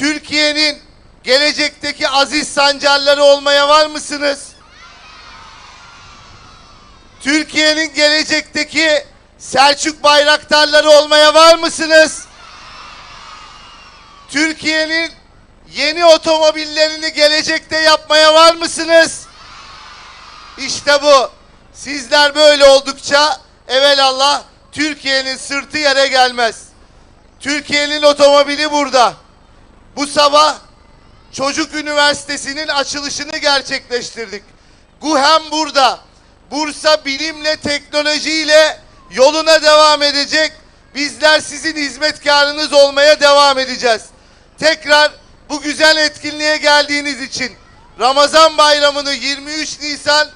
Türkiye'nin gelecekteki aziz sancarları olmaya var mısınız? Türkiye'nin gelecekteki Selçuk Bayraktarları olmaya var mısınız? Türkiye'nin yeni otomobillerini gelecekte yapmaya var mısınız? İşte bu. Sizler böyle oldukça evelallah Türkiye'nin sırtı yere gelmez. Türkiye'nin otomobili burada. Bu sabah Çocuk Üniversitesi'nin açılışını gerçekleştirdik. GUHEM burada. Bursa bilimle teknolojiyle yoluna devam edecek. Bizler sizin hizmetkarınız olmaya devam edeceğiz. Tekrar bu güzel etkinliğe geldiğiniz için Ramazan bayramını 23 Nisan